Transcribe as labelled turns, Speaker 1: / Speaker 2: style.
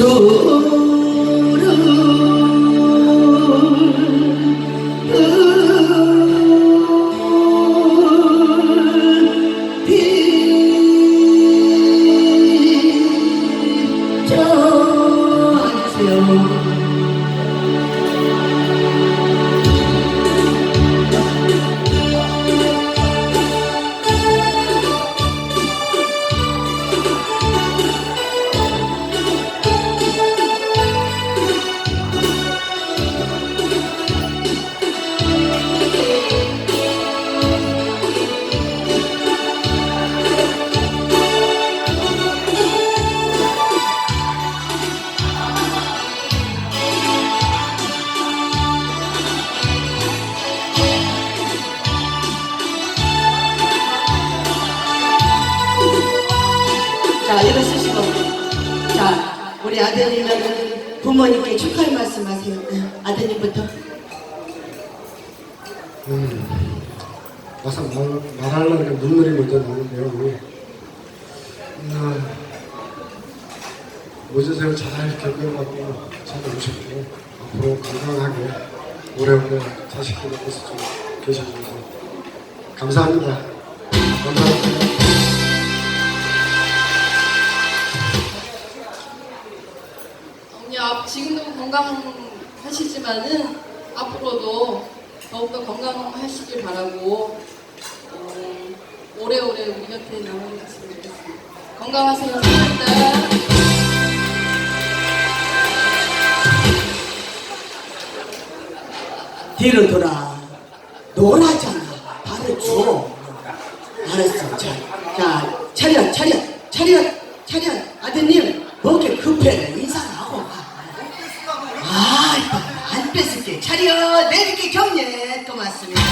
Speaker 1: Resul 자, 이거 쓰시고. 자, 우리 아드님은 부모님께 축하의 말씀 하세요. 네, 아드님부터.
Speaker 2: 음, 막상 말, 말하려니까 눈물이 먼저 나는데요. 음, 모세생을 잘 겪어가고 잘 오셨고 앞으로 건강하게 오래오래 자식들 옆에서 좀 계셔주셔서 감사합니다. 감사합니다.
Speaker 3: 지금도 건강하시지만은 앞으로도 더욱더 건강하시길 바라고 어, 오래오래 우리 곁에 남아있으면 좋겠습니다. 건강하세요. 사랑합니다.
Speaker 1: 뒤로 돌아. 놀아잖아. 발을 줘. 알았어. 자, 자, 차렷, 차렷, 차렷. 아, 이거 안 뺏을게. 차렷, 내리게 경례. 고맙습니다.